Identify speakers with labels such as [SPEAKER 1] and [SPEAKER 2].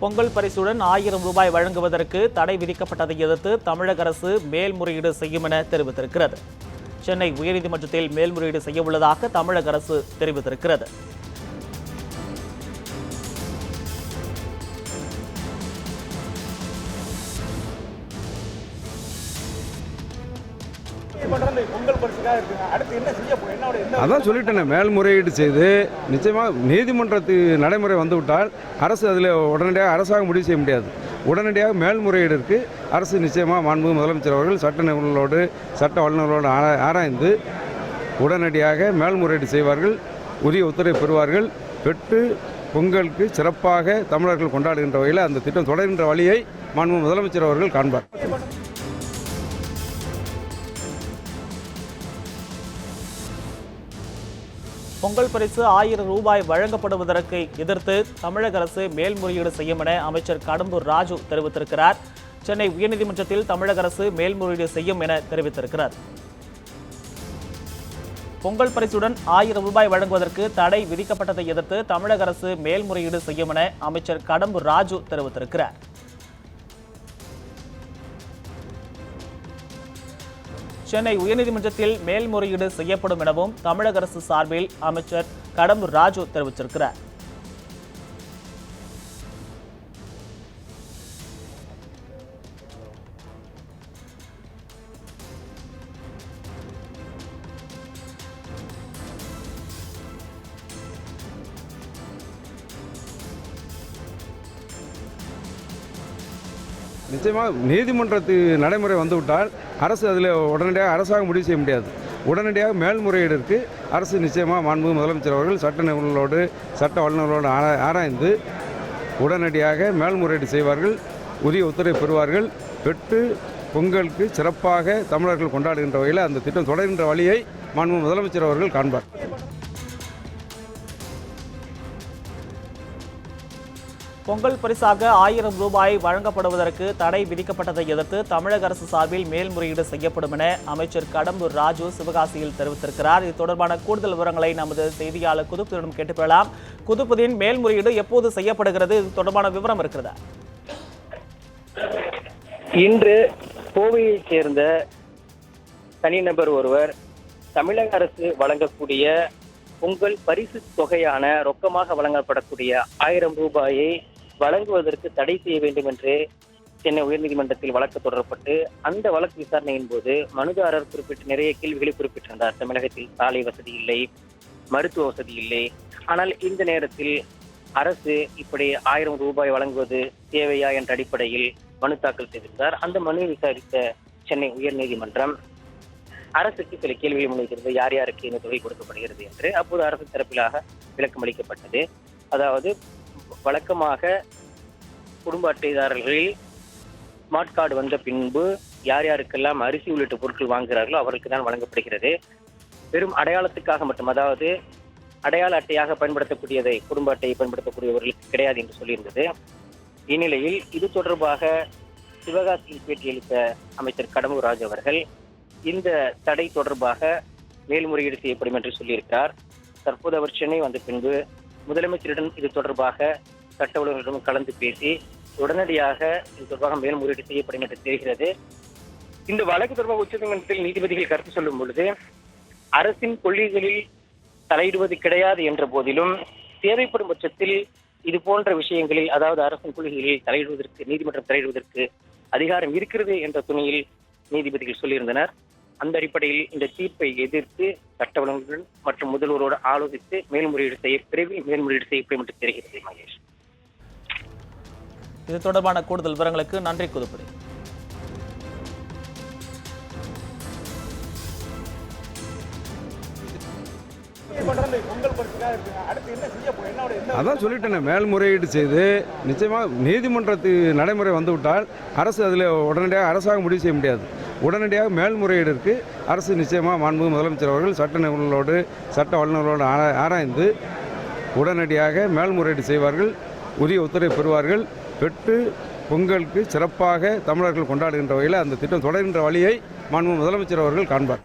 [SPEAKER 1] பொங்கல் பரிசுடன் ஆயிரம் ரூபாய் வழங்குவதற்கு தடை விதிக்கப்பட்டதை எதிர்த்து தமிழக அரசு மேல்முறையீடு செய்யும் என தெரிவித்திருக்கிறது. சென்னை உயர்நீதிமன்றத்தில் மேல்முறையீடு செய்ய உள்ளதாக தமிழக அரசு தெரிவித்திருக்கிறது.
[SPEAKER 2] பண்றது பொங்கல் பரிசுக்காக இருக்குங்க அடுத்து என்ன செய்ய என்னோட
[SPEAKER 3] அதான் சொல்லிட்டேனே மேல்முறையீடு செய்து நிச்சயமாக நீதிமன்றத்து நடைமுறை வந்துவிட்டால் அரசு அதில் உடனடியாக அரசாங்கம் முடிவு செய்ய முடியாது. உடனடியாக மேல்முறையீடிற்கு அரசு நிச்சயமாக மாண்பு முதலமைச்சர் அவர்கள் சட்ட நிபுணர்களோடு சட்ட வல்லுநர்களோடு ஆராய்ந்து உடனடியாக மேல்முறையீடு செய்வார்கள் உரிய உத்தரவை பெறுவார்கள். பெற்று பொங்கலுக்கு சிறப்பாக தமிழர்கள் கொண்டாடுகின்ற வகையில் அந்த திட்டம் தொடர்கின்ற வழியை மாண்பு முதலமைச்சர் அவர்கள் காண்பார்.
[SPEAKER 1] பொங்கல் பரிசு ஆயிரம் ரூபாய் வழங்கப்படுவதற்கு எதிர்த்து தமிழக அரசு மேல்முறையீடு செய்யும் என அமைச்சர் கடம்பூர் ராஜு தெரிவித்திருக்கிறார். சென்னை உயர்நீதிமன்றத்தில் தமிழக அரசு மேல்முறையீடு செய்யும் என தெரிவித்திருக்கிறார். பொங்கல் பரிசுடன் ஆயிரம் ரூபாய் வழங்குவதற்கு தடை விதிக்கப்பட்டதை எதிர்த்து தமிழக அரசு மேல்முறையீடு செய்யும் என அமைச்சர் கடம்பூர் ராஜு தெரிவித்திருக்கிறார். சென்னை உயர்நீதிமன்றத்தில் மேல்முறையீடு செய்யப்படும் எனவும் தமிழக அரசு சார்பில் அமைச்சர் கடம்பூர் ராஜு தெரிவித்திருக்கிறார்.
[SPEAKER 3] நிச்சயமாக நீதிமன்றத்து நடைமுறை வந்துவிட்டால் அரசு அதில் உடனடியாக அரசாங்கம் முடிவு செய்ய முடியாது. உடனடியாக மேல்முறையீடிற்கு அரசு நிச்சயமாக மாண்பு முதலமைச்சர் அவர்கள் சட்ட நிபுணர்களோடு சட்ட வல்லுநர்களோடு ஆரா- ஆராய்ந்து உடனடியாக மேல்முறையீடு செய்வார்கள் உரிய உத்தரவை பெறுவார்கள். பெற்று பொங்கலுக்கு சிறப்பாக தமிழர்கள் கொண்டாடுகின்ற வகையில் அந்த திட்டம் தொடர்கின்ற வழியை மாண்பு முதலமைச்சர் அவர்கள் காண்பார்.
[SPEAKER 1] பொங்கல் பரிசாக ஆயிரம் ரூபாய் வழங்கப்படுவதற்கு தடை விதிக்கப்பட்டதை எதிர்த்து தமிழக அரசு சார்பில் மேல்முறையீடு செய்யப்படும் என அமைச்சர் கடம்பூர் ராஜு சிவகாசியில் தெரிவித்திருக்கிறார். இது தொடர்பான கூடுதல் விவரங்களை நமது செய்தியாளர் குதுப்புதிடம் கேட்டுக்கொள்ளலாம் பெறலாம் குதுப்புதின் மேல்முறையீடு எப்போது செய்யப்படுகிறது? இது தொடர்பான விவரம் இருக்கிறதா?
[SPEAKER 4] இன்று கோவையைச் சேர்ந்த தனிநபர் ஒருவர் தமிழக அரசு வழங்கக்கூடிய பொங்கல் பரிசு தொகையான ரொக்கமாக வழங்கப்படக்கூடிய ஆயிரம் ரூபாயை வழங்குவதற்கு தடை செய்ய வேண்டும் என்று சென்னை உயர்நீதிமன்றத்தில் வழக்கு தொடரப்பட்டு அந்த வழக்கு விசாரணையின் போது மனுதாரர் குறிப்பிட்ட நிறைய கேள்விகளை குறிப்பிட்டிருந்தார். தமிழகத்தில் சாலை வசதி இல்லை மருத்துவ வசதி இல்லை. ஆனால் இந்த நேரத்தில் அரசு இப்படி ஆயிரம் ரூபாய் வழங்குவது தேவையா என்ற அடிப்படையில் மனு தாக்கல் செய்திருந்தார். அந்த மனுவை விசாரித்த சென்னை உயர்நீதிமன்றம் அரசுக்கு சில கேள்விகள் முன்வைக்கிறது. யார் யாருக்கு இந்த தொகை கொடுக்கப்படுகிறது? என்று அப்போது அரசு தரப்பிலாக விளக்கம் அளிக்கப்பட்டது அதாவது வழக்கமாக குடும்ப அட்டைதாரர்களில் ஸ்மார்ட் கார்டு வந்த பின்பு யார் யாருக்கெல்லாம் அரிசி உள்ளிட்ட பொருட்கள் வாங்குகிறார்களோ அவர்களுக்கு தான் வழங்கப்படுகிறது. வெறும் அடையாளத்துக்காக மட்டும் அதாவது அடையாள அட்டையாக பயன்படுத்தக்கூடியதை குடும்ப அட்டையை பயன்படுத்தக்கூடியவர்களுக்கு கிடையாது என்று சொல்லியிருந்தது. இந்நிலையில் இது தொடர்பாக சிவகாசியில் பேட்டியளித்த அமைச்சர் கடம்பூர் ராஜ் அவர்கள் இந்த தடை தொடர்பாக மேல்முறையீடு செய்யப்படும் என்று சொல்லியிருக்கிறார். தற்போது அவர் சென்னை வந்த பின்பு முதலமைச்சரிடம் இது தொடர்பாக சட்ட வல்லுநர்களிடம் கலந்து பேசி உடனடியாக இது தொடர்பாக மேல்முறையீடு செய்யப்படும் என்று தெரிகிறது. இந்த வழக்கு தொடர்பாக உச்சநீதிமன்றத்தில் நீதிபதிகள் கருத்து சொல்லும் பொழுது அரசின் கொள்கைகளில் தலையிடுவது கிடையாது என்ற போதிலும் தேவைப்படும் பட்சத்தில் இது போன்ற விஷயங்களில் அதாவது அரசின் கொள்கைகளில் தலையிடுவதற்கு நீதிமன்றம் தலையிடுவதற்கு அதிகாரம் இருக்கிறது என்ற துணியில் நீதிபதிகள் சொல்லியிருந்தனர். அந்த அடிப்படையில் இந்த தீர்ப்பை எதிர்த்து சட்ட வழங்குகள் மற்றும் முதல்வரோடு ஆலோசித்து மேல்முறையீடு செய்ய பிறகு மேல்முறையீடு செய்யப்படும் என்று தெரிகிறது மகேஷ்.
[SPEAKER 1] இது தொடர்பான கூடுதல் விவரங்களுக்கு நன்றி குதுப்புடி
[SPEAKER 3] அதான் சொல்லிட்டேனே மேல்முறையீடு செய்து நிச்சயமாக நீதிமன்றத்து நடைமுறை வந்துவிட்டால் அரசு அதில் உடனடியாக அரசாங்கம் முடிவு செய்ய முடியாது. உடனடியாக மேல்முறையீடிற்கு அரசு நிச்சயமாக மாண்பு முதலமைச்சர் அவர்கள் சட்ட நிபுணர்களோடு சட்ட வல்லுநர்களோடு ஆராய்ந்து உடனடியாக மேல்முறையீடு செய்வார்கள் உரிய உத்தரவை பெறுவார்கள். பெற்று பொங்கலுக்கு சிறப்பாக தமிழர்கள் கொண்டாடுகின்ற வகையில் அந்த திட்டம் தொடர்கின்ற வழியை மாண்பு முதலமைச்சர் அவர்கள் காண்பார்.